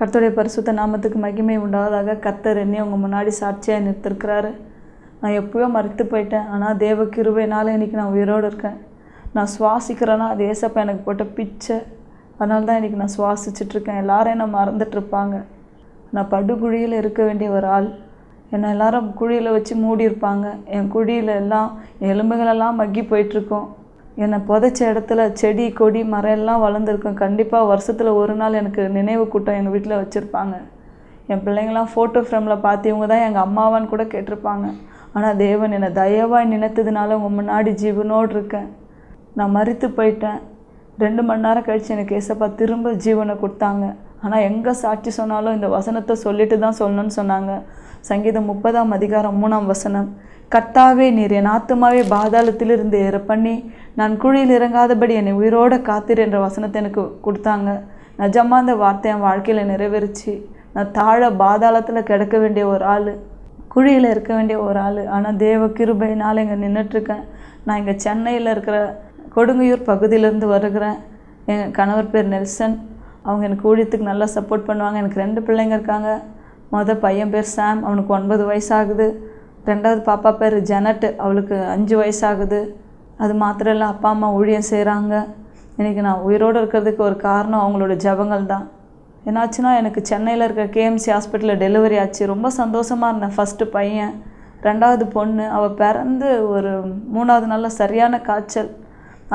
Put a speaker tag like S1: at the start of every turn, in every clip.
S1: கர்த்தருடைய பரிசுத்த நாமத்துக்கு மகிமை உண்டாவதாக கர்த்தர் என்னை உங்கள் முன்னாடி சாட்சியாக நிறுத்திருக்கிறாரு. நான் எப்போயோ மறுத்து போயிட்டேன். ஆனால் தேவ கிருபைனால இன்றைக்கி நான் உயிரோடு இருக்கேன். நான் சுவாசிக்கிறேன்னா அது ஏசப்பா எனக்கு போட்ட பிச்சை. அதனால தான் இன்றைக்கி நான் சுவாசிச்சிட்ருக்கேன் எல்லாரும் என்னை மறந்துட்டுருப்பாங்க நான் படுகுழியில் இருக்க வேண்டிய ஒரு ஆள். என்னை எல்லாரும் குழியில் வச்சு மூடியிருப்பாங்க. என் குழியில் எல்லாம் எலும்புகளெல்லாம் மக்கி போயிட்டுருக்கோம் என்னை புதைச்ச இடத்துல செடி கொடி மரம் எல்லாம் வளர்ந்துருக்கும். கண்டிப்பாக வருஷத்தில் ஒரு நாள் எனக்கு நினைவு கூட்டம் எங்கள் வீட்டில் வச்சுருப்பாங்க. என் பிள்ளைங்களாம் ஃபோட்டோ ஃப்ரேமில் பார்த்து இவங்க தான் எங்கள் அம்மாவான்னு கூட கேட்டிருப்பாங்க. ஆனால் தேவன் என்னை தயவாக நினைத்ததுனால உங்கள் முன்னாடி ஜீவனோடு இருக்கேன். நான் மறித்து போயிட்டேன். ரெண்டு மணி நேரம் கழித்து எனக்கு ஏசப்பா திரும்ப ஜீவனை கொடுத்தாங்க. ஆனால் எங்கே சாட்சி சொன்னாலும் இந்த வசனத்தை சொல்லிட்டு தான் சொல்லணும்னு சொன்னாங்க. சங்கீதம் முப்பதாம் அதிகாரம் மூணாம் வசனம். கர்த்தாவே நீர் என் ஆத்துமாவே பாதாளத்திலிருந்து ஏற பண்ணி நான் குழியில் இறங்காதபடி என்னை உயிரோட காத்திரு என்ற வசனத்தை எனக்கு கொடுத்தாங்க. நிஜமாக அந்த வார்த்தை என் வாழ்க்கையில் நிறைவேறிச்சு. நான் தாழ பாதாளத்தில் கிடக்க வேண்டிய ஒரு ஆள் குழியில் இருக்க வேண்டிய ஒரு ஆள். ஆனால் தேவ கிருபையினால் இங்கே நின்றுட்டுருக்கேன் நான் இங்கே சென்னையில் இருக்கிற கொடுங்கையூர் பகுதியிலேருந்து வருகிறேன். எங்கள் கணவர் பேர் நெல்சன். அவங்க எனக்கு ஊழியத்துக்கு நல்லா சப்போர்ட் பண்ணுவாங்க. எனக்கு ரெண்டு பிள்ளைங்க இருக்காங்க. மொதல் பையன் பேர் சாம். அவனுக்கு ஒன்பது வயசாகுது. ரெண்டாவது பாப்பா பேர் ஜெனட்டு அவளுக்கு அஞ்சு வயசாகுது. அது மாத்திரம் இல்லை அப்பா அம்மா ஊழியம் செய்கிறாங்க இன்றைக்கி நான் உயிரோடு இருக்கிறதுக்கு ஒரு காரணம் அவங்களோட ஜபங்கள் தான். என்னாச்சுன்னா எனக்கு சென்னையில் இருக்க கேஎம்சி ஹாஸ்பிட்டலில் டெலிவரி ஆச்சு. ரொம்ப சந்தோஷமாக இருந்தேன். ஃபஸ்ட்டு பையன். ரெண்டாவது பொண்ணு. அவள் பிறந்து ஒரு மூணாவது நாளில் சரியான காய்ச்சல்.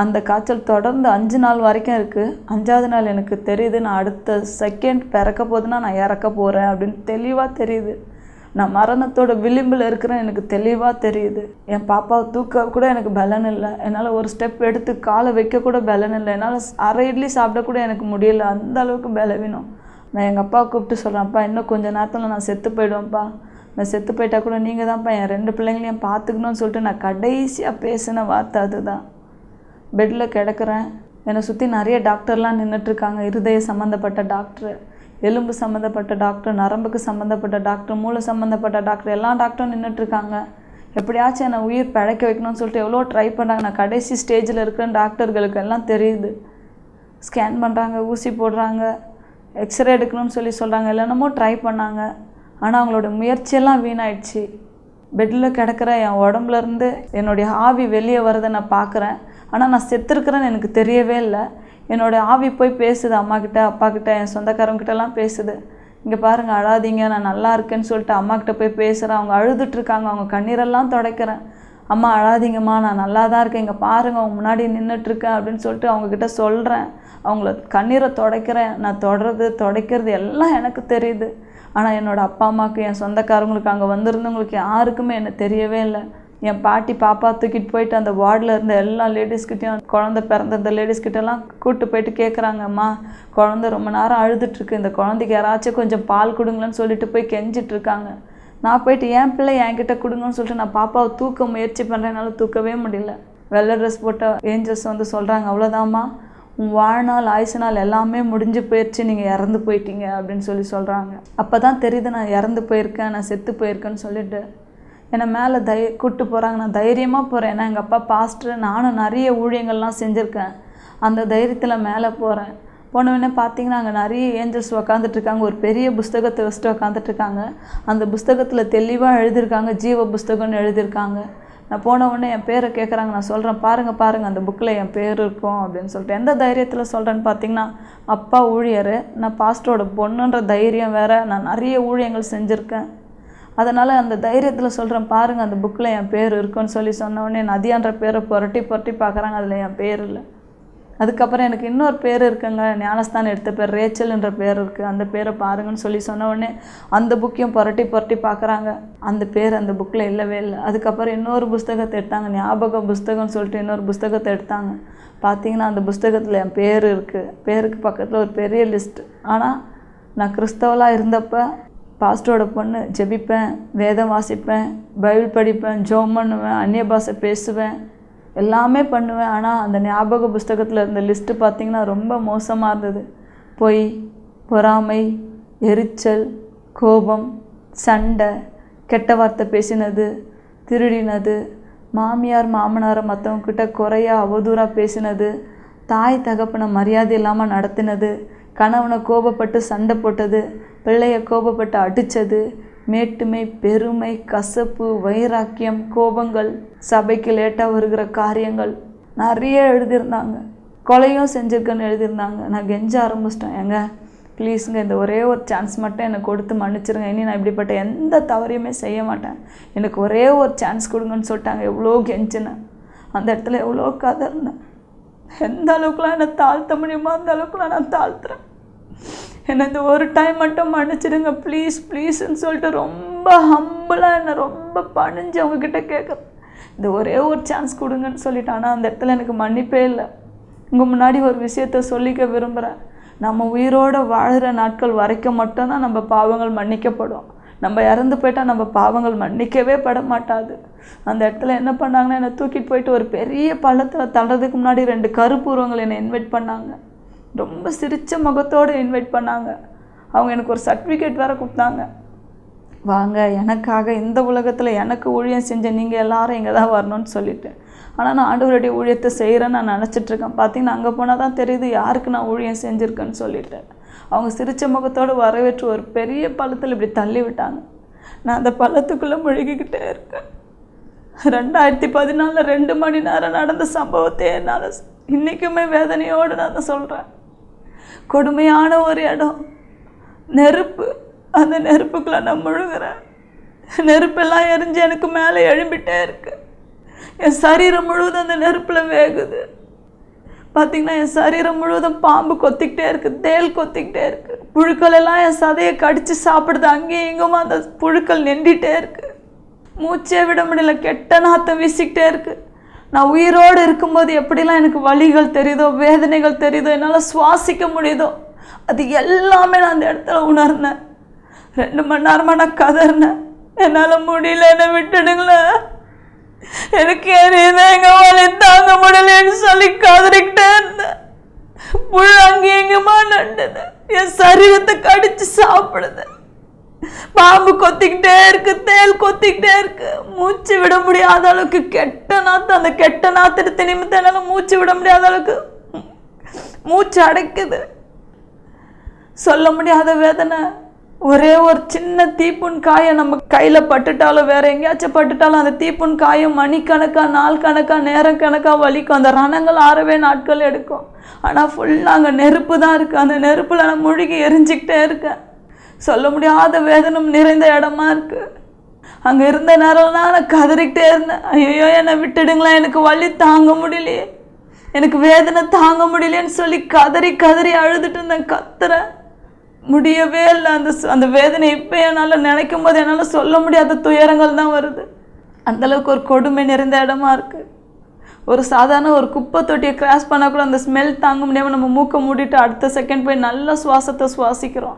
S1: அந்த காய்ச்சல் தொடர்ந்து அஞ்சு நாள் வரைக்கும் இருக்குது அஞ்சாவது நாள் எனக்கு தெரியுது நான் அடுத்த செகண்ட் பிறக்க போதுன்னா நான் இறக்க போகிறேன் அப்படின்னு தெளிவாக தெரியுது. நான் மரணத்தோட விளிம்பில் இருக்கிறேன் எனக்கு தெளிவாக தெரியுது. என் பாப்பாவை தூக்க கூட எனக்கு பலன் இல்லை. என்னால் ஒரு ஸ்டெப் எடுத்து காலை வைக்க கூட பலன் இல்லை. என்னால் அரை இட்லி சாப்பிட கூட எனக்கு முடியல. அந்த அளவுக்கு பலவீனம். நான் எங்கள் அப்பாவை கூப்பிட்டு சொல்கிறேன் அப்பா இன்னும் கொஞ்சம் நேரத்தில் நான் செத்து போயிடுவேன்ப்பா. நான் செத்து போயிட்டா கூட நீங்கள் தான்ப்பா என் ரெண்டு பிள்ளைங்களையும் பார்த்துக்கணும்னு சொல்லிட்டு நான் கடைசியாக பேசின வார்த்தை அதுதான். பெட்டில் கிடக்கிறேன். என்னை சுற்றி நிறைய டாக்டர்லாம் நின்றுட்டுருக்காங்க இருதய சம்மந்தப்பட்ட டாக்டர் எலும்பு சம்மந்தப்பட்ட டாக்டர் நரம்புக்கு சம்மந்தப்பட்ட டாக்டர் மூளை சம்மந்தப்பட்ட டாக்டர் எல்லா டாக்டரும் நின்றுட்டுருக்காங்க எப்படியாச்சும் என்னை உயிர் பிழைக்க வைக்கணும்னு சொல்லிட்டு எவ்வளோ ட்ரை பண்ணுறாங்க நான் கடைசி ஸ்டேஜில் இருக்கிற டாக்டர்களுக்கு எல்லாம் தெரியுது. ஸ்கேன் பண்ணுறாங்க ஊசி போடுறாங்க எக்ஸ்ரே எடுக்கணும்னு சொல்லி சொல்கிறாங்க என்னென்னமோ ட்ரை பண்ணாங்க. ஆனால் அவங்களோட முயற்சியெல்லாம் வீணாயிடுச்சு. பெட்டில் கிடக்கிற என் உடம்புலேருந்து என்னுடைய ஆவி வெளியே வரதை நான் பார்க்குறேன். ஆனால் நான் செத்துருக்கிறேன்னு எனக்கு தெரியவே இல்லை. என்னோடய ஆவி போய் பேசுது அம்மாக்கிட்ட அப்பாக்கிட்ட என் சொந்தக்காரங்கிட்டலாம் பேசுது. இங்கே பாருங்கள் அழாதீங்க நான் நல்லா இருக்கேன்னு சொல்லிட்டு அம்மாக்கிட்ட போய் பேசுகிறேன் அவங்க அழுதுட்ருக்காங்க அவங்க கண்ணீரெல்லாம் துடைக்கிறேன். அம்மா அழாதீங்கம்மா நான் நல்லா தான் இருக்கேன். இங்கே பாருங்கள் அவங்க முன்னாடி நின்றுட்டுருக்கேன் அப்படின்னு சொல்லிட்டு அவங்கக்கிட்ட சொல்கிறேன் அவங்கள கண்ணீரை துடைக்கிறேன். நான் தொடறது துடைக்கிறது எல்லாம் எனக்கு தெரியுது. ஆனால் என்னோடய அப்பா அம்மாவுக்கு என் சொந்தக்காரங்களுக்கு அங்கே வந்திருந்தவங்களுக்கு யாருக்குமே என்ன தெரியவே இல்லை. என் பாட்டி பாப்பா தூக்கிட்டு போயிட்டு அந்த வார்டில் இருந்த எல்லா லேடிஸ்கிட்டையும் குழந்த பிறந்த இந்த லேடிஸ்கிட்டலாம் கூப்பிட்டு போயிட்டு கேட்குறாங்கம்மா குழந்த ரொம்ப நேரம் அழுதுட்டுருக்கு. இந்த குழந்தைக்கு யாராச்சும் கொஞ்சம் பால் கொடுங்களேன்னு சொல்லிட்டு போய் கெஞ்சிட்ருக்காங்க நான் போயிட்டு என் பிள்ளை என்கிட்ட கொடுங்கன்னு சொல்லிட்டு நான் பாப்பாவை தூக்க முயற்சி பண்ணுறதுனால தூக்கவே முடியல. வெள்ளை ட்ரெஸ் போட்ட ஏஞ்சல்ஸ் வந்து சொல்கிறாங்க அவ்வளோதாம்மா உன் வாழ்நாள் ஆயுசு நாள் எல்லாமே முடிஞ்சு போயிடுச்சு நீங்கள் இறந்து போயிட்டீங்க. அப்படின்னு சொல்லி சொல்கிறாங்க அப்போ தான் தெரியுது நான் இறந்து போயிருக்கேன் நான் செத்து போயிருக்கேன்னு சொல்லிட்டு என்னை மேலே தை கூப்பிட்டு போகிறாங்க நான் தைரியமாக போகிறேன் ஏன்னா எங்கள் அப்பா பாஸ்டர் நானும் நிறைய ஊழியங்கள்லாம் செஞ்சுருக்கேன். அந்த தைரியத்தில் மேலே போகிறேன் போனவுடனே பார்த்தீங்கன்னா அங்கே நிறைய ஏஞ்சல்ஸ் உக்காந்துட்ருக்காங்க ஒரு பெரிய புஸ்தகத்தை வச்சுட்டு உக்காந்துட்ருக்காங்க அந்த புஸ்தகத்தில் தெளிவாக எழுதியிருக்காங்க. ஜீவ புஸ்தகம்னு எழுதியிருக்காங்க. நான் போன உடனே என் பேரை கேட்குறாங்க நான் சொல்கிறேன் பாருங்கள் பாருங்கள் அந்த புக்கில் என் பேர் இருக்கும் அப்படின்னு சொல்லிட்டு. எந்த தைரியத்தில் சொல்கிறேன்னு பார்த்தீங்கன்னா அப்பா ஊழியர் நான் பாஸ்டரோட பொண்ணுன்ற தைரியம் வேறு. நான் நிறைய ஊழியங்கள் செஞ்சுருக்கேன். அதனால் அந்த தைரியத்தில் சொல்கிறேன் பாருங்கள் அந்த புக்கில் என் பேர் இருக்குன்னு சொல்லி சொன்ன உடனே நதியான்ற பேரை புரட்டி புரட்டி பார்க்குறாங்க அதில் என் பேர் இல்லை. அதுக்கப்புறம் எனக்கு இன்னொரு பேர் இருக்குங்க ஞானஸ்தான் எடுத்த பேர் ரேச்சல்ன்ற பேர் இருக்குது அந்த பேரை பாருங்கன்னு சொல்லி சொன்ன உடனே அந்த புக்கையும் புரட்டி புரட்டி பார்க்குறாங்க. அந்த பேர் அந்த புக்கில் இல்லவே இல்லை. அதுக்கப்புறம் இன்னொரு புஸ்தகத்தை எடுத்தாங்க ஞாபக புஸ்தகம்னு சொல்லிட்டு இன்னொரு புஸ்தகத்தை எடுத்தாங்க. பார்த்தீங்கன்னா அந்த புஸ்தகத்தில் என் பேர் இருக்குது பேருக்கு பக்கத்தில் ஒரு பெரிய லிஸ்ட் ஆனால் நான் கிறிஸ்தவலாக இருந்தப்போ பாஸ்டரோட பொண்ணு ஜெபிப்பேன் வேதம் வாசிப்பேன் பைபிள் படிப்பேன் ஜோம் பண்ணுவேன் அந்நிய பாஷை பேசுவேன் எல்லாமே பண்ணுவேன். ஆனால் அந்த ஞாபக புஸ்தகத்தில் இருந்த லிஸ்ட்டு பார்த்திங்கன்னா ரொம்ப மோசமாக இருந்தது. பொய் பொறாமை எரிச்சல் கோபம் சண்டை கெட்ட வார்த்தை பேசினது திருடினது மாமியார் மாமனாரை மற்றவங்கக்கிட்ட குறையா அவதூறாக பேசினது தாய் தகப்பனை மரியாதை இல்லாமல் நடத்தினது கணவனை கோபப்பட்டு சண்டை போட்டது பிள்ளைய கோபப்பட்டு அடித்தது. மேட்டுமை பெருமை கசப்பு வைராக்கியம் கோபங்கள். சபைக்கு லேட்டாக வருகிற காரியங்கள். நிறைய எழுதியிருந்தாங்க. கொலையும் செஞ்சுருக்கேன்னு எழுதியிருந்தாங்க. நான் கெஞ்ச ஆரம்பிச்சிட்டேன். ஏங்க ப்ளீஸுங்க இந்த ஒரே ஒரு சான்ஸ் மட்டும் எனக்கு கொடுத்து மன்னிச்சிருங்க. இனி நான் இப்படிப்பட்ட எந்த தவறையுமே செய்ய மாட்டேன். எனக்கு ஒரே ஒரு சான்ஸ் கொடுங்கன்னு சொல்லிட்டாங்க. எவ்வளோ கெஞ்சினேன். அந்த இடத்துல எவ்வளோ கதறினேன். எந்த அளவுக்குலாம் என்னை தாழ்த்த முடியுமோ அந்த அளவுக்குலாம் நான் தாழ்த்துறேன். என்னை இந்த ஒரு டைம் மட்டும் மன்னிச்சிடுங்க ப்ளீஸ் ப்ளீஸ்ன்னு சொல்லிட்டு ரொம்ப ஹம்பிளாக என்னை ரொம்ப பணிஞ்சு அவங்கக்கிட்ட கேட்குறேன் இந்த ஒரே ஒரு சான்ஸ் கொடுங்கன்னு சொல்லிட்டு ஆனால் அந்த இடத்துல எனக்கு மன்னிப்பே இல்லை. உங்கள் முன்னாடி ஒரு விஷயத்த சொல்லிக்க விரும்புகிறேன் நம்ம உயிரோடு வாழ்கிற நாட்கள் வரைக்கும் மட்டும்தான் நம்ம பாவங்கள் மன்னிக்கப்படும். நம்ம இறந்து போயிட்டால் நம்ம பாவங்கள் மன்னிக்கவே பட மாட்டாது. அந்த இடத்துல என்ன பண்ணாங்கன்னா என்னை தூக்கிட்டு போயிட்டு ஒரு பெரிய பள்ளத்தில் தள்ளுறதுக்கு முன்னாடி ரெண்டு கருப்பூர்வங்கள் என்னை இன்வைட் பண்ணாங்க. ரொம்ப சிரித்த முகத்தோடு இன்வைட் பண்ணாங்க. அவங்க எனக்கு ஒரு சர்டிஃபிகேட் வேறு கொடுத்தாங்க. வாங்க எனக்காக இந்த உலகத்தில் எனக்கு ஊழியம் செஞ்ச நீங்கள் எல்லாரும் இங்கே தான் வரணும்னு சொல்லிட்டு. ஆனால் நான் ஆண்டவருடைய ஊழியத்தை செய்கிறேன்னு நான் நினச்சிட்ருக்கேன் பார்த்தீங்கன்னா அங்கே போனால் தான் தெரியுது யாருக்கு நான் ஊழியம் செஞ்சுருக்கேன்னு சொல்லிட்டு. அவங்க சிரித்த முகத்தோடு வரவேற்று ஒரு பெரிய பள்ளத்தில் இப்படி தள்ளி விட்டாங்க. நான் அந்த பள்ளத்துக்குள்ளே முழுகிக்கிட்டே இருக்கேன். ரெண்டாயிரத்தி பதினாலில் ரெண்டு மணி நேரம் நடந்த சம்பவத்தை என்னால் இன்றைக்குமே வேதனையோடு நான் சொல்கிறேன் கொடுமையான ஒரு இடம். நெருப்பு அந்த நெருப்புக்குள்ள நான் முழுகிறேன். நெருப்பெல்லாம் எரிஞ்சு எனக்கு மேலே எழும்பிட்டே இருக்கு. என் சரீரம் முழுவதும் அந்த நெருப்பில் வேகுது. பார்த்தீங்கன்னா என் சரீரம் முழுவதும் பாம்பு கொத்திக்கிட்டே இருக்குது தேல் கொத்திக்கிட்டே இருக்குது புழுக்கள் எல்லாம் என் சதையை கடித்து சாப்பிடுது. அங்கேயும் இங்குமா அந்த புழுக்கள் நெண்டிகிட்டே இருக்குது மூச்சே விட முடியல கெட்ட நாத்தம் வீசிக்கிட்டே இருக்குது நான் உயிரோடு இருக்கும்போது எப்படிலாம் எனக்கு வலிகள் தெரியுதோ வேதனைகள் தெரியுதோ என்னால் சுவாசிக்க முடியுதோ அது எல்லாமே நான் அந்த இடத்துல உணர்ந்தேன். ரெண்டு மணி நேரமாக நான் கதறினேன். என்னால் முடியல என்னை விட்டுடுங்களேன் எனக்கு எரியுது எங்கள் வழி தாங்க முடியலன்னு சொல்லி கதறிக்கிட்டே இருந்தேன். புழு அங்கே எங்கேயுமா நண்டுது என் சரீரத்தை கடிச்சு சாப்பிடுது. பாம்பு கொத்திக்கிட்டே இருக்கு தேல் கொத்திக்கிட்டே இருக்கு. மூச்சு விட முடியாத அளவுக்கு கெட்ட நாத்து அந்த கெட்ட நாத்து நிமித்தம் என்னால் மூச்சு விட முடியாத அளவுக்கு மூச்சு அடைக்குது. சொல்ல முடியாத வேதனை. ஒரே ஒரு சின்ன தீப்புண் காயை நம்ம கையில் பட்டுட்டாலும் வேற எங்கேயாச்சும் பட்டுட்டாலும் அந்த தீப்புண் காயம் மணிக்கணக்காக நாள் கணக்காக நேரம் கணக்காக வலிக்கும். அந்த ரணங்கள் ஆறவே நாட்கள் எடுக்கும். ஆனால் ஃபுல்லாக அங்கே நெருப்பு தான் இருக்குது அந்த நெருப்பில் நான் முழுகி எரிஞ்சிக்கிட்டே இருக்கேன். சொல்ல முடியாத வேதனம் நிறைந்த இடமா இருக்கு. அங்கே இருந்த நேரம்லாம் நான் கதறிக்கிட்டே இருந்தேன். ஐயோ என்னை விட்டுடுங்களேன். எனக்கு வழி தாங்க முடியலையே. எனக்கு வேதனை தாங்க முடியலையேன்னு சொல்லி கதறி கதறி அழுதுட்டு இருந்தேன். கத்துறேன் முடியவே இல்லை. அந்த அந்த வேதனை இப்போ என்னால் நினைக்கும் போது என்னால் சொல்ல முடியாத துயரங்கள் தான் வருது. அந்தளவுக்கு ஒரு கொடுமை நிறைந்த இடமா இருக்குது ஒரு சாதாரண ஒரு குப்பை தொட்டியை கிராஸ் பண்ணால் கூட அந்த ஸ்மெல் தாங்க முடியாமல் நம்ம மூக்கை மூடிட்டு அடுத்த செகண்ட் போய் நல்ல சுவாசத்தை சுவாசிக்கிறோம்.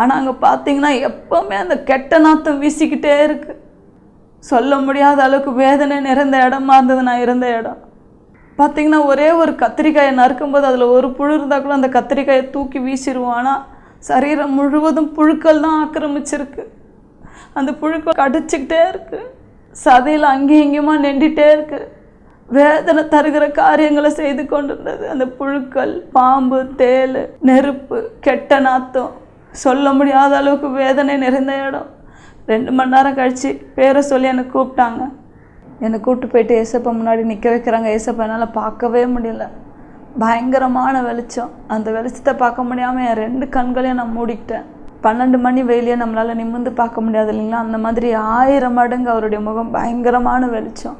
S1: ஆனால் அங்கே பார்த்தீங்கன்னா எப்போவுமே அந்த கெட்ட நாத்தம் வீசிக்கிட்டே இருக்குது சொல்ல முடியாத அளவுக்கு வேதனை நிறைந்த இடமா இருந்தது நான் இருந்த இடம். பார்த்தீங்கன்னா ஒரே ஒரு கத்திரிக்காயை நறுக்கும்போது அதில் ஒரு புழு இருந்தால் கூட அந்த கத்திரிக்காயை தூக்கி வீசிடுவோம் ஆனால் சரீரம் முழுவதும் புழுக்கள் தான் ஆக்கிரமிச்சிருக்கு. அந்த புழுக்கள் கடிச்சிக்கிட்டே இருக்கு. சதையில் அங்கேயும் இங்கேயுமா நெண்டிட்டே இருக்கு. வேதனை தருகிற காரியங்களை செய்து கொண்டிருந்தது. அந்த புழுக்கள் பாம்பு தேல் நெருப்பு கெட்ட நாத்தம். சொல்ல முடியாத அளவுக்கு வேதனை நிறைந்த இடம். ரெண்டு மணி நேரம் கழித்து பேரை சொல்லி என்னை கூப்பிட்டாங்க. என்னை கூப்பிட்டு போயிட்டு ஏசப்பா முன்னாடி நிற்க வைக்கிறாங்க. ஏசப்பா என்னால் பார்க்கவே முடியல. பயங்கரமான வெளிச்சம். அந்த வெளிச்சத்தை பார்க்க முடியாமல் என் ரெண்டு கண்களையும் நான் மூடிக்கிட்டேன். பன்னெண்டு மணி வெயிலே நம்மளால் நிமிர்ந்து பார்க்க முடியாது இல்லைங்களா? அந்த மாதிரி ஆயிரம் மடங்கு அவருடைய முகம் பயங்கரமான வெளிச்சம்.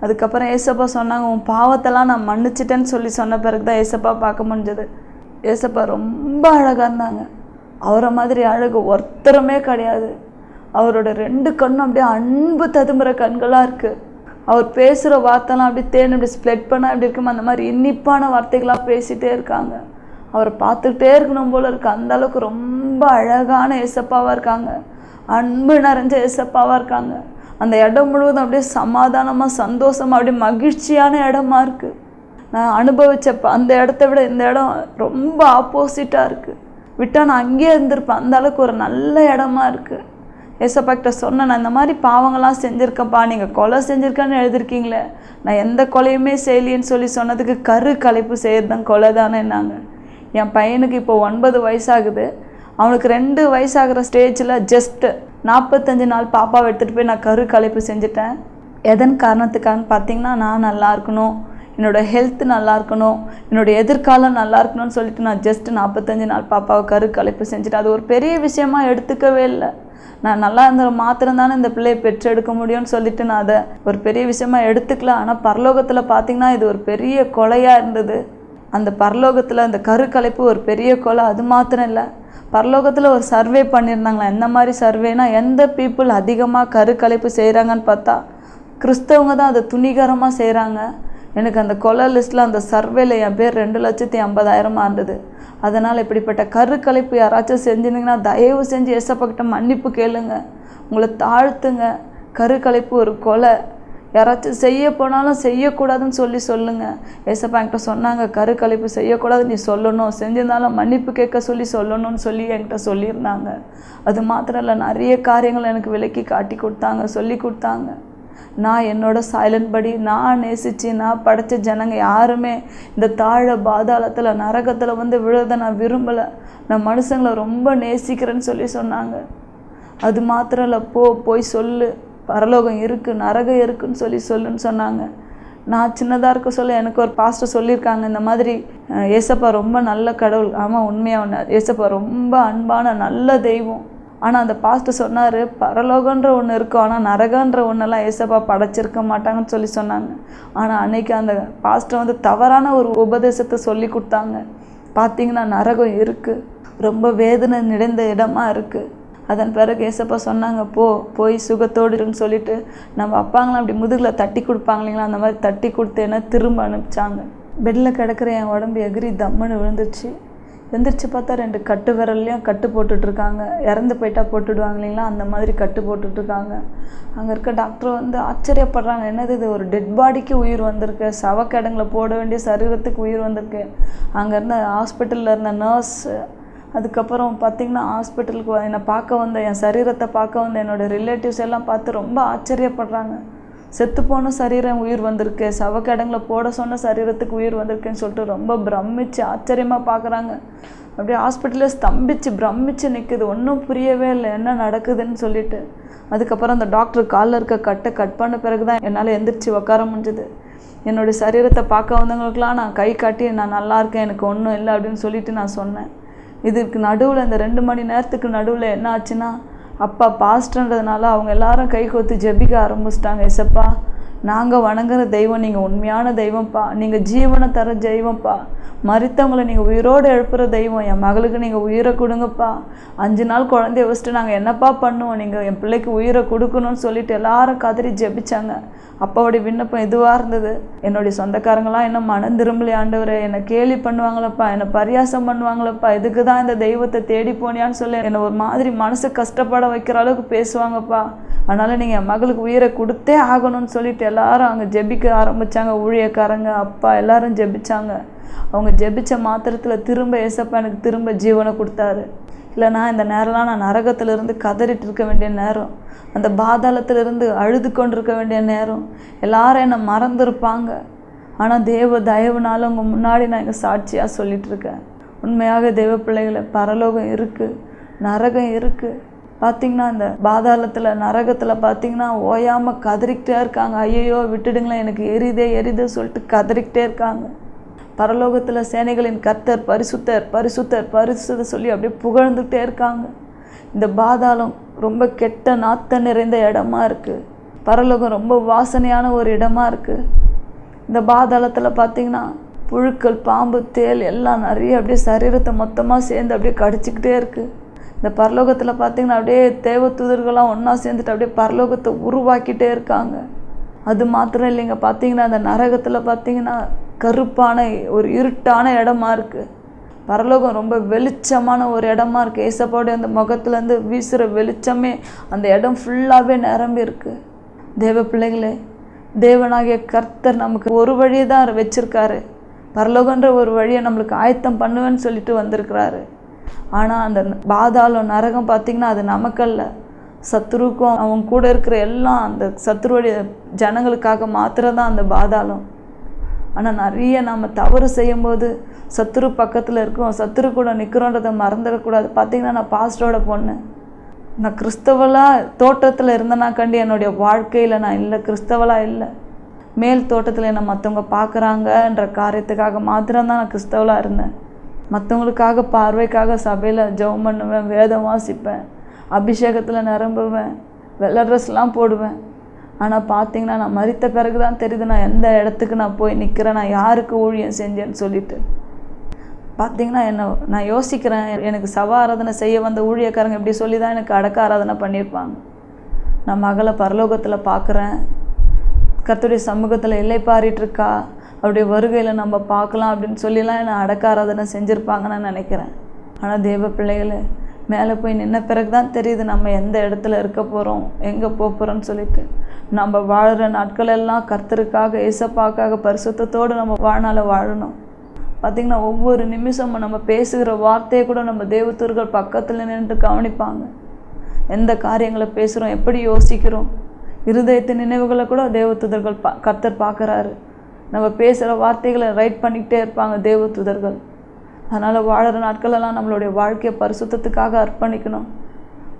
S1: அதுக்கப்புறம் ஏசப்பா சொன்னாங்க உன் பாவத்தெல்லாம் நான் மன்னிச்சிட்டேன்னு சொல்லி சொன்ன பிறகு தான் ஏசப்பா பார்க்க முடிஞ்சது. ஏசப்பா ரொம்ப அழகாக இருந்தாங்க. அவரை மாதிரி அழகு ஒருத்தருமே கிடையாது. அவரோட ரெண்டு கண்ணும் அப்படியே அன்பு ததும்புற கண்களாக இருக்குது அவர் பேசுகிற வார்த்தைலாம் அப்படியே தேன் அப்படி ஸ்ப்ளெட் பண்ணால் அப்படி இருக்குமோ? அந்த மாதிரி இனிப்பான வார்த்தைகளாக பேசிகிட்டே இருக்காங்க. அவரை பார்த்துக்கிட்டே இருக்கணும் போல இருக்கு. அந்த அளவுக்கு ரொம்ப அழகான ஏசப்பாவாக இருக்காங்க. அன்பு நிறைஞ்ச ஏசப்பாவாக இருக்காங்க. அந்த இடம் முழுவதும் அப்படியே சமாதானமாக சந்தோஷமாக அப்படியே மகிழ்ச்சியான இடமா இருக்குது நான் அனுபவிச்ச அந்த இடத்த விட இந்த இடம் ரொம்ப ஆப்போசிட்டாக இருக்குது விட்டால் நான் அங்கேயே இருந்திருப்பேன். அந்த அளவுக்கு ஒரு நல்ல இடமா இருக்குது ஏசப்பா சொன்னேன் நான் இந்த மாதிரி பாவங்கள்லாம் செஞ்சுருக்கேன்ப்பா. நீங்கள் கொலை செஞ்சுருக்கேன்னு எழுதிருக்கீங்களே. நான் எந்த கொலையுமே செய்யலைன்னு சொல்லி சொன்னதுக்கு கரு கலைப்பு செய்யறது தான் கொலை தானே நாங்கள் என் பையனுக்கு இப்போ ஒன்பது வயசாகுது. அவனுக்கு ரெண்டு வயசாகிற ஸ்டேஜில் ஜஸ்ட்டு நாற்பத்தஞ்சு நாள் பாப்பாவை எடுத்துகிட்டு போய் நான் கரு கலைப்பு செஞ்சுட்டேன். எதன் காரணத்துக்கான்னு பார்த்தீங்கன்னா நான் நல்லா இருக்கணும். என்னோடய ஹெல்த் நல்லா இருக்கணும் என்னோடய எதிர்காலம் நல்லா இருக்கணும்னு சொல்லிட்டு நான் ஜஸ்ட் நாற்பத்தஞ்சு நாள் பாப்பாவை கரு கலைப்பு செஞ்சுட்டேன் அது ஒரு பெரிய விஷயமா எடுத்துக்கவே இல்லை. நான் நல்லா இருந்த மாத்திரம் தானே இந்த பிள்ளையை பெற்றெடுக்க முடியும்னு சொல்லிட்டு நான் அதை ஒரு பெரிய விஷயமா எடுத்துக்கல. ஆனால் பரலோகத்தில் பார்த்திங்கன்னா இது ஒரு பெரிய கொலையாக இருந்தது. அந்த பரலோகத்தில் அந்த கருக்கலைப்பு ஒரு பெரிய கொலை அது மாத்திரம் இல்லை. பரலோகத்தில் ஒரு சர்வே பண்ணியிருந்தாங்களா? எந்த மாதிரி சர்வேனா எந்த பீப்புள் அதிகமாக கருக்கலைப்பு செய்கிறாங்கன்னு பார்த்தா கிறிஸ்தவங்க தான் அதை துணிகரமாக செய்கிறாங்க எனக்கு அந்த கொலை லிஸ்ட்டில் அந்த சர்வேல என் பேர் ரெண்டு லட்சத்தி ஐம்பதாயிரமாக இருந்தது அதனால் இப்படிப்பட்ட கருக்கலைப்பு யாராச்சும் செஞ்சிருந்தீங்கன்னா தயவு செஞ்சு ஏசப்பக்கிட்ட மன்னிப்பு கேளுங்க. உங்களை தாழ்த்துங்க. கருக்கலைப்பு ஒரு கொலை. யாராச்சும் செய்ய போனாலும் செய்யக்கூடாதுன்னு சொல்லி சொல்லுங்கள் ஏசப்பா என்கிட்ட சொன்னாங்க கருக்கலைப்பு செய்யக்கூடாது நீ சொல்லணும். செஞ்சிருந்தாலும் மன்னிப்பு கேட்க சொல்லி சொல்லணும்னு சொல்லி என்கிட்ட சொல்லியிருந்தாங்க. அது மாத்திரம் இல்லை நிறைய காரியங்கள் எனக்கு விலக்கி காட்டி கொடுத்தாங்க சொல்லி கொடுத்தாங்க. நான் என்னோட சைலண்ட் படி நான் நேசித்து நான் படைச்ச ஜனங்க யாருமே இந்த தாழ பாதாளத்தில் நரகத்தில் வந்து விழுத நான் விரும்பலை. நான் மனுஷங்களை ரொம்ப நேசிக்கிறேன்னு சொல்லி சொன்னாங்க. அது மாத்திரம் இல்லை போ போய் சொல்லு. பரலோகம் இருக்குது நரகம் இருக்குன்னு சொல்லி சொல்லுன்னு சொன்னாங்க. நான் சின்னதாக இருக்க சொல்ல எனக்கு ஒரு பாஸ்டர் சொல்லியிருக்காங்க இந்த மாதிரி. ஏசப்பா ரொம்ப நல்ல கடவுள். ஆமாம் உண்மையாக ஒன்று ஏசப்பா ரொம்ப அன்பான நல்ல தெய்வம். ஆனால் அந்த பாஸ்டர் சொன்னார் பரலோகன்ற ஒன்று இருக்கும் ஆனால் நரகன்ற ஒன்றெல்லாம் ஏசப்பா படைச்சிருக்க மாட்டாங்கன்னு சொல்லி சொன்னாங்க. ஆனால் அன்னைக்கு அந்த பாஸ்ட்டை வந்து தவறான ஒரு உபதேசத்தை சொல்லி கொடுத்தாங்க. பார்த்தீங்கன்னா நரகம் இருக்குது ரொம்ப வேதனை நிறைந்த இடமா இருக்குது அதன் பிறகு ஏசப்பா சொன்னாங்க போ போய் சுகத்தோடுன்னு சொல்லிட்டு நம்ம அப்பாங்களாம் அப்படி முதுகில் தட்டி கொடுப்பாங்க இல்லைங்களா? அந்த மாதிரி தட்டி கொடுத்தேன்னா திரும்ப அனுப்பிச்சாங்க. பெட்டில் கிடக்கிற என் உடம்பு எகிரி தம்முன்னு விழுந்துச்சு எந்திரிச்சு பார்த்தா ரெண்டு கட்டு விரல்லையும் கட்டு போட்டுட்ருக்காங்க. இறந்து போயிட்டா போட்டுடுவாங்க இல்லைங்களா? அந்த மாதிரி கட்டு போட்டுட்ருக்காங்க. அங்கே இருக்க டாக்டர் வந்து ஆச்சரியப்படுறாங்க. என்னது இது? ஒரு டெட் பாடிக்கு உயிர் வந்திருக்கு. சவக்கிடங்களை போட வேண்டிய சரீரத்துக்கு உயிர் வந்திருக்கு. அங்கே இருந்த ஹாஸ்பிட்டலில் இருந்த நர்ஸ் அதுக்கப்புறம் பார்த்திங்கன்னா ஹாஸ்பிட்டலுக்கு என்னை பார்க்க வந்த என் சரீரத்தை பார்க்க வந்த என்னோட ரிலேட்டிவ்ஸ் எல்லாம் பார்த்து ரொம்ப ஆச்சரியப்படுறாங்க. செத்துப்போன சரீரம் உயிர் வந்திருக்கு. சவக்கடங்களை போட சொன்ன சரீரத்துக்கு உயிர் வந்திருக்குன்னு சொல்லிட்டு ரொம்ப பிரமிச்சு ஆச்சரியமாக பார்க்குறாங்க அப்படியே ஹாஸ்பிட்டலே ஸ்தம்பிச்சு பிரமிச்சு நிற்குது ஒன்றும் புரியவே இல்லை என்ன நடக்குதுன்னு சொல்லிட்டு. அதுக்கப்புறம் அந்த டாக்டர் காலில் இருக்க கட்டை கட் பண்ண பிறகு தான் என்னால் எந்திரிச்சு உட்கார முடிஞ்சுது. என்னுடைய சரீரத்தை பார்க்க வந்தவங்களுக்கெல்லாம் நான் கை காட்டி நான் நல்லா இருக்கேன் எனக்கு ஒன்றும் இல்லை அப்படின்னு சொல்லிட்டு நான் சொன்னேன். இதுக்கு நடுவில் இந்த ரெண்டு மணி நேரத்துக்கு நடுவில் என்ன ஆச்சுன்னா அப்பா பாஸ்டன்றதுனால அவங்க எல்லாரும் கை கோத்து ஜெபிக்க ஆரம்பிச்சிட்டாங்க எசப்பா நாங்கள் வணங்குற தெய்வம் நீங்கள் உண்மையான தெய்வம்ப்பா. நீங்கள் ஜீவனை தர தெய்வம்ப்பா. மறித்தவங்களை நீங்கள் உயிரோடு எழுப்புகிற தெய்வம். என் மகளுக்கு நீங்கள் உயிரை கொடுங்கப்பா. அஞ்சு நாள் குழந்தைய வச்சுட்டு நாங்கள் என்னப்பா பண்ணுவோம்? நீங்கள் என் பிள்ளைக்கு உயிரை கொடுக்கணும்னு சொல்லிட்டு எல்லாரும் கதறி ஜெபிச்சாங்க. அப்பாவுடைய விண்ணப்பம் இதுவாக இருந்தது? என்னுடைய சொந்தக்காரங்களாம் என்ன மனம் திரும்பலையே என்னை கேலி பண்ணுவாங்களப்பா என்னை பரியாசம் பண்ணுவாங்களப்பா. இதுக்கு தான் இந்த தெய்வத்தை தேடி போனியான்னு சொல்லி என்னை ஒரு மாதிரி மனசு கஷ்டப்பட வைக்கிற அளவுக்கு பேசுவாங்கப்பா. அதனால் நீங்கள் என் மகளுக்கு உயிரை கொடுத்தே ஆகணும்னு சொல்லிட்டு எல்லாரும் அங்கே ஜெபிக்க ஆரம்பித்தாங்க ஊழியக்காரங்க அப்பா எல்லாரும் ஜெபிச்சாங்க. அவங்க ஜெபிச்ச மாத்திரத்தில் திரும்ப ஏசப்பா எனக்கு திரும்ப ஜீவனை கொடுத்தாரு. இல்லைனா இந்த நேரம்லாம் நான் நரகத்திலிருந்து கதறிட்டு இருக்க வேண்டிய நேரம் அந்த பாதாளத்திலிருந்து அழுது கொண்டிருக்க வேண்டிய நேரம் எல்லாரும் என்னை மறந்துருப்பாங்க. ஆனால் தேவ தயவுனால உங்கள் முன்னாடி நான் இங்கே சாட்சியாக சொல்லிட்டு இருக்கேன் உண்மையாக தெய்வ பிள்ளைகளை பரலோகம் இருக்குது நரகம் இருக்குது பார்த்தீங்கன்னா இந்த பாதாளத்தில் நரகத்தில் பார்த்தீங்கன்னா ஓயாமல் கதறிக்கிட்டே இருக்காங்க. ஐயையோ விட்டுடுங்களேன் எனக்கு எரிதே எரிதே சொல்லிட்டு கதறிக்கிட்டே இருக்காங்க. பரலோகத்தில் சேனைகளின் கர்த்தர் பரிசுத்தர் பரிசுத்தர் பரிசுத்த சொல்லி அப்படியே புகழ்ந்துகிட்டே இருக்காங்க. இந்த பாதாளம் ரொம்ப கெட்ட நாத்தம் நிறைந்த இடமா இருக்குது பரலோகம் ரொம்ப வாசனையான ஒரு இடமா இருக்குது இந்த பாதாளத்தில் பார்த்தீங்கன்னா புழுக்கள் பாம்பு தேல் எல்லாம் நிறைய அப்படியே சரீரத்தை மொத்தமாக சேர்ந்து அப்படியே கடிச்சிக்கிட்டே இருக்குது இந்த பரலோகத்தில் பார்த்தீங்கன்னா அப்படியே தேவதூதர்கள்லாம் ஒன்றா சேர்ந்துட்டு அப்படியே பரலோகத்தை உருவாக்கிட்டே இருக்காங்க. அது மாத்திரம் இல்லைங்க. பார்த்தீங்கன்னா அந்த நரகத்தில் பார்த்தீங்கன்னா கருப்பான ஒரு இருட்டான இடமா இருக்குது பரலோகம் ரொம்ப வெளிச்சமான ஒரு இடமா இருக்குது ஏசப்பாவுடைய அந்த முகத்துலேருந்து வீசுகிற வெளிச்சமே அந்த இடம் ஃபுல்லாகவே நிரம்பி இருக்குது தேவ பிள்ளைகளே தேவனாகிய கர்த்தர் நமக்கு ஒரு வழியை தான் வச்சுருக்காரு. பரலோகன்ற ஒரு வழியை நம்மளுக்கு ஆயத்தம் பண்ணுவேன்னு சொல்லிட்டு வந்திருக்கிறாரு. ஆனால் அந்த பாதாளம் நரகம் பார்த்திங்கன்னா அது நமக்கல்ல. சத்ருக்கும் அவங்க கூட இருக்கிற எல்லாம் அந்த சத்ருவுடைய ஜனங்களுக்காக மாத்திரம்தான் அந்த பாதாளம். ஆனால் நிறைய நம்ம தவறு செய்யும்போது சத்துரு பக்கத்தில் இருக்கோம் சத்துரு கூட நிற்கிறோன்றதை மறந்துடக்கூடாது. பார்த்தீங்கன்னா நான் பாஸ்டரோட பொண்ணு. நான் கிறிஸ்தவலாக தோட்டத்தில் இருந்தேனா கண்டு என்னுடைய வாழ்க்கையில் நான் இல்லை கிறிஸ்தவலாக இல்லை. மேல் தோட்டத்தில் என்னை மற்றவங்க பார்க்குறாங்கன்ற காரியத்துக்காக மாத்திரம்தான் நான் கிறிஸ்தவலாக இருந்தேன். மற்றவங்களுக்காக பார்வைக்காக சபையில் ஜெபம் பண்ணுவேன் வேதம் வாசிப்பேன் அபிஷேகத்தில் நிரம்புவேன் வெள்ளை ட்ரெஸ்லாம் போடுவேன். ஆனால் பார்த்தீங்கன்னா நான் மறித்த பிறகு தான் தெரியுது நான் எந்த இடத்துக்கு நான் போய் நிற்கிறேன் நான் யாருக்கு ஊழியம் செஞ்சேன்னு சொல்லிட்டு. பார்த்தீங்கன்னா என்ன நான் யோசிக்கிறேன் எனக்கு சவ ஆராதனை செய்ய வந்த ஊழியக்காரங்க இப்படி சொல்லி தான் எனக்கு அடக்க ஆராதனை பண்ணியிருப்பாங்க. நான் மகளை பரலோகத்தில் பார்க்குறேன் கத்துடைய சமூகத்தில் எல்லை பாரிட்டுருக்கா அப்படி வருகையில் நம்ம பார்க்கலாம் அப்படின்னு சொல்லிலாம் என்னை அடக்க ஆராதனை செஞ்சுருப்பாங்கன்னு நான் நினைக்கிறேன். ஆனால் தேவ பிள்ளைகளை மேலே போய் நின்ன பிறகு தான் தெரியுது நம்ம எந்த இடத்துல இருக்க போகிறோம் எங்கே போக போகிறோம்னு சொல்லிட்டு. நம்ம வாழ்கிற நாட்கள் எல்லாம் கர்த்தருக்காக ஏசப்பாக்காக பரிசுத்தத்தோடு நம்ம வாழ்நாள வாழணும். பார்த்திங்கன்னா ஒவ்வொரு நிமிஷமும் நம்ம பேசுகிற வார்த்தையை கூட நம்ம தேவத்தூர்கள் பக்கத்தில் நின்று கவனிப்பாங்க. எந்த காரியங்களை பேசுகிறோம் எப்படி யோசிக்கிறோம் இருதயத்து நினைவுகளை கூட தேவத்துதர்கள் பா கர்த்தர் பார்க்குறாரு நம்ம பேசுகிற வார்த்தைகளை ரைட் பண்ணிக்கிட்டே இருப்பாங்க தேவத்துதர்கள் அதனால் வாழற நாட்களெல்லாம் நம்மளுடைய வாழ்க்கையை பரிசுத்தத்துக்காக அர்ப்பணிக்கணும்.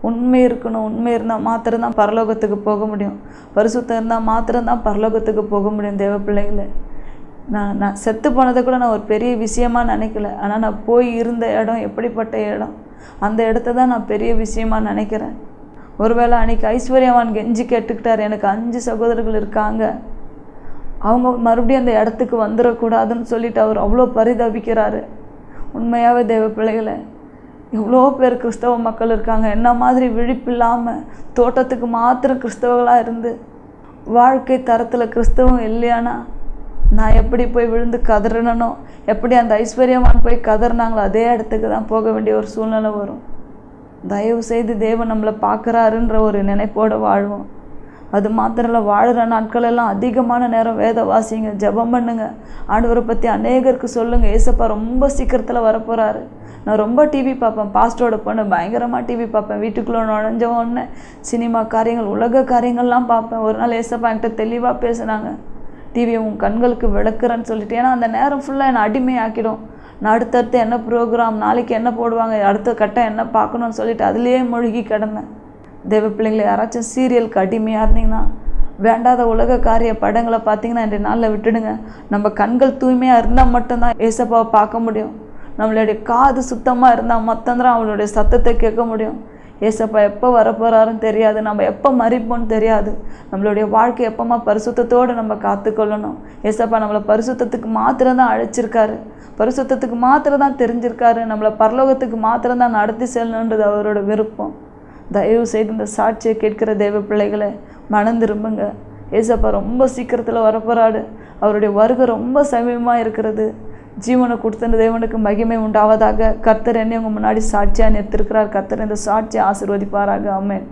S1: உண்மை இருக்கணும் உண்மை இருந்தால் மாத்திரம்தான் பரலோகத்துக்கு போக முடியும். பரிசுத்தம் இருந்தால் மாத்திரம்தான் பரலோகத்துக்கு போக முடியும் தேவ பிள்ளைகளே நான் நான் செத்து போனதை கூட நான் ஒரு பெரிய விஷயமா நினைக்கல. ஆனால் நான் போய் இருந்த இடம் எப்படிப்பட்ட இடம்? அந்த இடத்த தான் நான் பெரிய விஷயமா நினைக்கிறேன். ஒருவேளை அன்னைக்கு ஐஸ்வர்யவான் கெஞ்சி கேட்டுக்கிட்டார் எனக்கு அஞ்சு சகோதரர்கள் இருக்காங்க. அவங்க மறுபடியும் அந்த இடத்துக்கு வந்துடக்கூடாதுன்னு சொல்லிட்டு அவர் அவ்வளோ பரிதவிக்கிறாரு உண்மையாகவே தேவ பிள்ளைகளை எவ்வளோ பேர் கிறிஸ்தவ மக்கள் இருக்காங்க. என்ன மாதிரி விழிப்பில்லாமல் தோட்டத்துக்கு மாத்திரம் கிறிஸ்தவர்களாக இருந்து வாழ்க்கை தரத்தில் கிறிஸ்தவம் இல்லையானா? நான் எப்படி போய் விழுந்து கதறணும் எப்படி அந்த ஐஸ்வர்யவான் போய் கதறினாங்களோ? அதே இடத்துக்கு தான் போக வேண்டிய ஒரு சூழ்நிலை வரும். தயவு செய்து தேவன் நம்மளை பார்க்குறாருன்ற ஒரு நினைப்போடு வாழ்வோம். அது மாத்திரம் இல்லை வாழ்கிற நாட்களெல்லாம் அதிகமான நேரம் வேத வாசிங்க ஜெபம் பண்ணுங்க. ஆண்டவரை பற்றி அநேகருக்கு சொல்லுங்கள் ஏசப்பா ரொம்ப சீக்கிரத்தில் வரப்போகிறாரு நான் ரொம்ப டிவி பார்ப்பேன். பாஸ்டோட பொண்ணு பயங்கரமாக டிவி பார்ப்பேன். வீட்டுக்குள்ளே நுழைஞ்ச உடனே சினிமா காரியங்கள் உலக காரியங்கள்லாம் பார்ப்பேன். ஒரு நாள் ஏசப்பா என்கிட்ட தெளிவாக பேசுனாங்க. டிவியை உன் கண்களுக்கு விளக்குறேன்னு சொல்லிட்டு. ஏன்னா அந்த நேரம் ஃபுல்லாக என்னை அடிமையாக்கிடும். நான் அடுத்தடுத்து என்ன ப்ரோக்ராம் நாளைக்கு என்ன போடுவாங்க அடுத்த கட்டம் என்ன பார்க்கணும்னு சொல்லிட்டு அதுலேயே மூழ்கி கிடந்தேன். தெய்வ பிள்ளைங்களை யாராச்சும் சீரியலுக்கு அடிமையாக இருந்தீங்கன்னா வேண்டாத உலக காரிய படங்களை பார்த்தீங்கன்னா இன்றைய நாளில் விட்டுடுங்க. நம்ம கண்கள் தூய்மையாக இருந்தால் மட்டும்தான் ஏசப்பாவை பார்க்க முடியும். நம்மளுடைய காது சுத்தமாக இருந்தால் மொத்தந்தான் அவளுடைய சத்தத்தை கேட்க முடியும். ஏசப்பா எப்போ வரப்போகிறாருன்னு தெரியாது. நம்ம எப்போ மறிப்போம்னு தெரியாது. நம்மளுடைய வாழ்க்கை எப்போமா பரிசுத்தத்தோடு நம்ம காத்துக்கொள்ளணும். ஏசப்பா நம்மளை பரிசுத்தத்துக்கு மாத்திரம் தான் அழைச்சிருக்காரு. பரிசுத்தத்துக்கு மாத்திரம் தான் தெரிஞ்சிருக்காரு. நம்மளை பரலோகத்துக்கு மாத்திரம் தான் நடத்தி செல்லணுன்றது அவரோட விருப்பம். தயவு செய்து இந்த சாட்சியை கேட்கிற தேவ பிள்ளைகளை மனம் திரும்புங்க. ஏசப்பா ரொம்ப சீக்கிரத்தில் வரப்போறாடு அவருடைய வருகை ரொம்ப சமீபமாக இருக்கிறது. ஜீவனை கொடுத்த தேவனுக்கு மகிமை உண்டாவதாக கர்த்தர் என்னை உங்கள் முன்னாடி சாட்சியாக நிறுத்திருக்கிறார். கர்த்தர் இந்த சாட்சியை ஆசிர்வதிப்பாராக. ஆமென்.